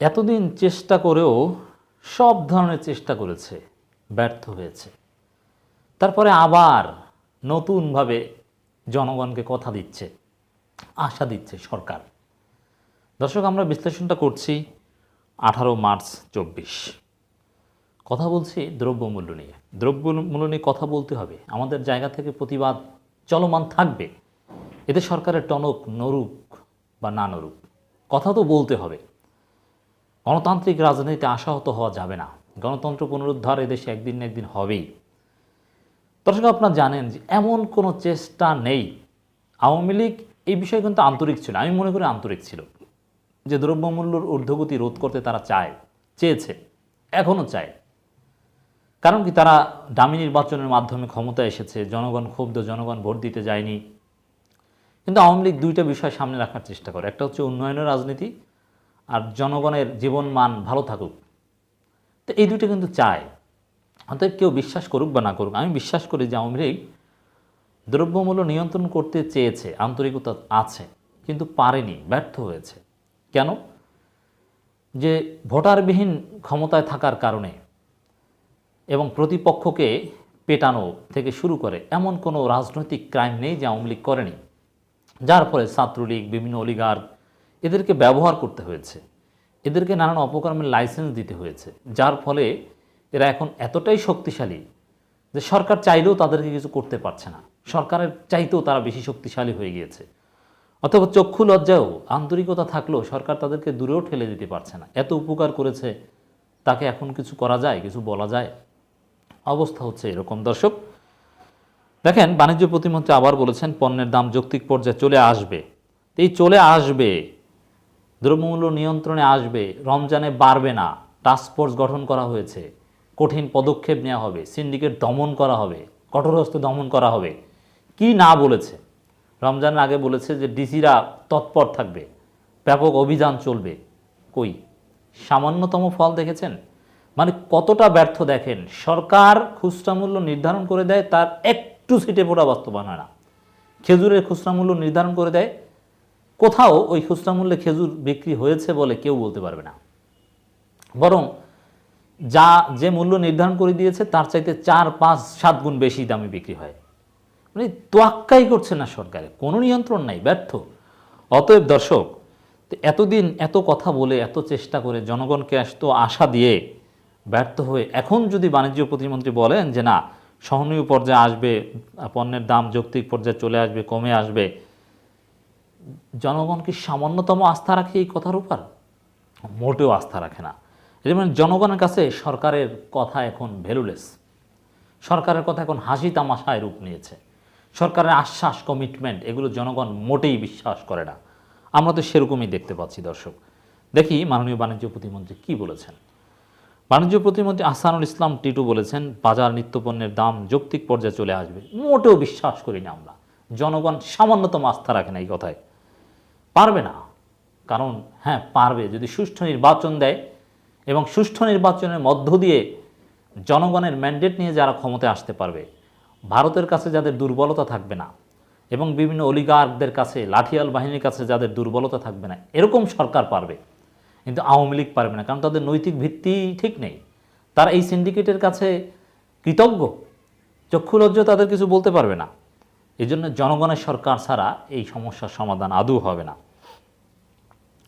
এতদিন চেষ্টা করেও সব ধরনের চেষ্টা করেছে, ব্যর্থ হয়েছে। তারপরে আবার নতুনভাবে জনগণকে কথা দিচ্ছে, আশা দিচ্ছে সরকার। দর্শক, আমরা বিশ্লেষণটা করছি আঠারো মার্চ চব্বিশ। কথা বলছি দ্রব্যমূল্য নিয়ে। দ্রব্যমূল্য নিয়ে কথা বলতে হবে। আমাদের জায়গা থেকে প্রতিবাদ চলমান থাকবে। এতে সরকারের টনক নরুক বা না নরুক, কথা তো বলতে হবে। গণতান্ত্রিক রাজনীতিতে আশাহত হওয়া যাবে না। গণতন্ত্র পুনরুদ্ধার এদেশে একদিন না একদিন হবেই। দর্শক, আপনারা জানেন যে এমন কোনো চেষ্টা নেই। আওয়ামী লীগ এই বিষয়ে কিন্তু আন্তরিক ছিল, আমি মনে করি আন্তরিক ছিল। যে দ্রব্যমূল্যর ঊর্ধ্বগতি রোধ করতে তারা চায়, চেয়েছে এখনও চায়। কারণ কি তারা দামি নির্বাচনের মাধ্যমে ক্ষমতা এসেছে, জনগণ ক্ষুব্ধ, জনগণ ভোট দিতে যায়নি। কিন্তু আওয়ামী লীগ দুইটা বিষয় সামনে রাখার চেষ্টা করে, একটা হচ্ছে উন্নয়নের রাজনীতি আর জনগণের জীবন মান ভালো থাকুক। তো এই দুটো কিন্তু চায় অতএব কেউ বিশ্বাস করুক বা না করুক, আমি বিশ্বাস করি যে আওয়ামী লীগ দ্রব্যমূল্য নিয়ন্ত্রণ করতে চেয়েছে, আন্তরিকতা আছে, কিন্তু পারেনি, ব্যর্থ হয়েছে। কেন? যে ভোটারবিহীন ক্ষমতায় থাকার কারণে এবং প্রতিপক্ষকে পেটানো থেকে শুরু করে এমন কোনো রাজনৈতিক ক্রাইম নেই যে আওয়ামী লীগ করেনি। যার ফলে ছাত্রলীগ, বিভিন্ন অলিগার এদেরকে ব্যবহার করতে হয়েছে। এদেরকে নানান অপকর্মের লাইসেন্স দিতে হয়েছে। যার ফলে এরা এখন এতটাই শক্তিশালী যে সরকার চাইলেও তাদেরকে কিছু করতে পারছে না। সরকারের চাইতেও তারা বেশি শক্তিশালী হয়ে গিয়েছে। অথবা চক্ষু লজ্জাও আন্তরিকতা থাকলেও সরকার তাদেরকে দূরেও ঠেলে দিতে পারছে না। এত উপকার করেছে, তাকে এখন কিছু করা যায়, কিছু বলা যায়? অবস্থা হচ্ছে এরকম। দর্শক, দেখেন বাণিজ্য প্রতিমন্ত্রী আবার বলেছেন, পণ্যের দাম যৌক্তিক পর্যায়ে চলে আসবে। এই চলে আসবে দ্রব্যমূল্য নিয়ন্ত্রণে আসবে, রমজানে বাড়বে না। টাস্ক ফোর্স গঠন করা হয়েছে। কঠিন পদক্ষেপ নেওয়া হবে। সিন্ডিকেট দমন করা হবে। কঠোরহস্তে দমন করা হবে। কি না বলেছে? রমজানের আগে বলেছে যে ডিসিরা তৎপর থাকবে। ব্যাপক অভিযান চলবে। কই? সামান্যতম ফল দেখেছেন? মানে কতটা ব্যর্থ দেখেন? সরকার খুচরা মূল্য নির্ধারণ করে দেয়, তার একটু সিটে পোড়া বাস্তবায়ন হয় না। খেজুরের খুচরা মূল্য নির্ধারণ করে দেয় কোথাও ওই খুচরা মূল্যে খেজুর বিক্রি হয়েছে বলে কেউ বলতে পারবে না। বরং যা, যে মূল্য নির্ধারণ করে দিয়েছে, তার চাইতে চার, পাঁচ, সাত গুণ বেশি দামে বিক্রি হয়। মানে তোয়াক্কাই করছে না সরকারে, কোনো নিয়ন্ত্রণ নাই, ব্যর্থ। অতএব দর্শক, এতদিন এত কথা বলে, এত চেষ্টা করে জনগণকে আসতো আশা দিয়ে ব্যর্থ হয়ে এখন যদি বাণিজ্য প্রতিমন্ত্রী বলেন যে না, সহনীয় পর্যায়ে আসবে, পণ্যের দাম যৌক্তিক পর্যায়ে চলে আসবে, কমে আসবে জনগণ কি সামান্যতম আস্থা রাখে এই কথার উপর? মোটেও আস্থা রাখে না। এর মানে জনগণের কাছে সরকারের কথা এখন ভ্যালুলেস। সরকারের কথা এখন হাসি তামাশায় রূপ নিয়েছে। সরকারের আশ্বাস কমিটমেন্ট এগুলো জনগণ মোটেই বিশ্বাস করে না। আমরা তো সেরকমই দেখতে পাচ্ছি দর্শক। দেখি মাননীয় বাণিজ্য প্রতিমন্ত্রী কি বলেছেন। বাণিজ্য প্রতিমন্ত্রী আহসানুল ইসলাম টিটু বলেছেন, বাজার নিত্যপণ্যের দাম যৌক্তিক পর্যায়ে চলে আসবে। মোটেও বিশ্বাস করি না আমরা। জনগণ সামান্যতম আস্থা রাখে না এই কথায়। পারবে না। কারণ হ্যাঁ পারবে। যদি সুষ্ঠু নির্বাচন দেয় এবং সুষ্ঠু নির্বাচনের মধ্য দিয়ে জনগণের ম্যান্ডেট নিয়ে যারা ক্ষমতায় আসতে পারবে, ভারতের কাছে যাদের দুর্বলতা থাকবে না এবং বিভিন্ন অলিগারদের কাছে, লাঠিয়াল বাহিনীর কাছে যাদের দুর্বলতা থাকবে না, এরকম সরকার পারবে। কিন্তু আওয়ামী লীগ পারবে না, কারণ তাদের নৈতিক ভিত্তি ঠিক নেই। তারা এই সিন্ডিকেটের কাছে কৃতজ্ঞ। চক্ষুলজ্জ তাদের কিছু বলতে পারবে না। এই জন্য জনগণের সরকার ছাড়া এই সমস্যার সমাধান আদৌ হবে না।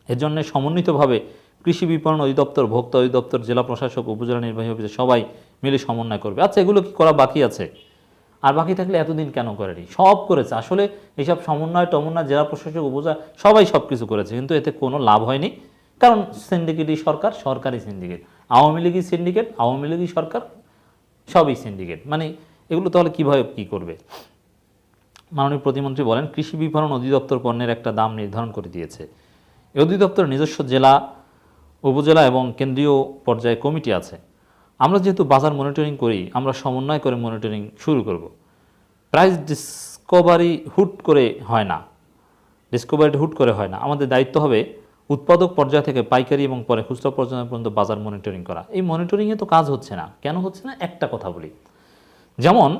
এজন্য সমন্বিতভাবে কৃষি বিপণন অধিদপ্তর, ভোক্তা অধিদপ্তর, জেলা প্রশাসক, উপজেলা নির্বাহী অফিসে সবাই মিলে সমন্বয় করবে। আচ্ছা এগুলো কি করা বাকি আছে? আর বাকি থাকলে এতদিন কেন করেনি? সব করেছে। আসলে এইসব সমন্বয় টমন্বয় জেলা প্রশাসক, উপজেলা সবাই সব কিছু করেছে, কিন্তু এতে কোনো লাভ হয়নি। কারণ সিন্ডিকেটই সরকার সরকারি সিন্ডিকেট আওয়ামী লীগই সিন্ডিকেট আওয়ামী লীগই সরকার, সবই সিন্ডিকেট মানে এগুলো তাহলে কীভাবে কী করবে? মাননীয় প্রতিমন্ত্রী বলেন, কৃষি বিপণন অধিদপ্তর পণ্যের একটা দাম নির্ধারণ করে দিয়েছে। এই অধিদপ্তর নিজস্ব জেলা, উপজেলা এবং কেন্দ্রীয় পর্যায়ে কমিটি আছে। আমরা যেহেতু বাজার মনিটরিং করি, আমরা সমন্বয় করে মনিটরিং শুরু করব। প্রাইস ডিসকভারি হুট করে হয় না। ডিসকভারিটা হুট করে হয় না। আমাদের দায়িত্ব হবে উৎপাদক পর্যায় থেকে পাইকারি এবং পরে খুচরা পর্যায় পর্যন্ত বাজার মনিটরিং করা। এই মনিটরিংয়ে তো কাজ হচ্ছে না। কেন হচ্ছে না? একটা কথা বলি। যেমন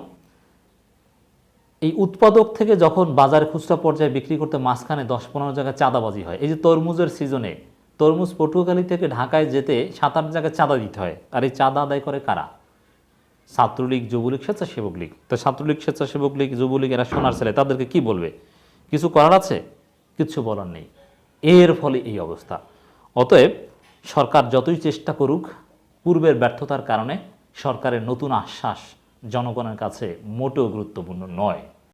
এই উৎপাদক থেকে যখন বাজারে খুচরা পর্যায়ে বিক্রি করতে মাঝখানে দশ পনেরো জায়গায় চাঁদাবাজি হয়। এই যে তরমুজের সিজনে, তরমুজ পটুয়াখালী থেকে ঢাকায় যেতে সাত আট জায়গায় চাঁদা দিতে হয়। আর এই চাঁদা আদায় করে কারা? ছাত্রলীগ, যুবলীগ, স্বেচ্ছাসেবক লীগ। তো ছাত্রলীগ, স্বেচ্ছাসেবক লীগ, যুবলীগ এরা সোনার ছেলে, তাদেরকে কি বলবে? কিছু করার আছে? কিছু বলার নেই। এর ফলে এই অবস্থা। অতএব সরকার যতই চেষ্টা করুক, পূর্বের ব্যর্থতার কারণে সরকারের নতুন আশ্বাস জনগণের কাছে মোটেও গুরুত্বপূর্ণ নয়।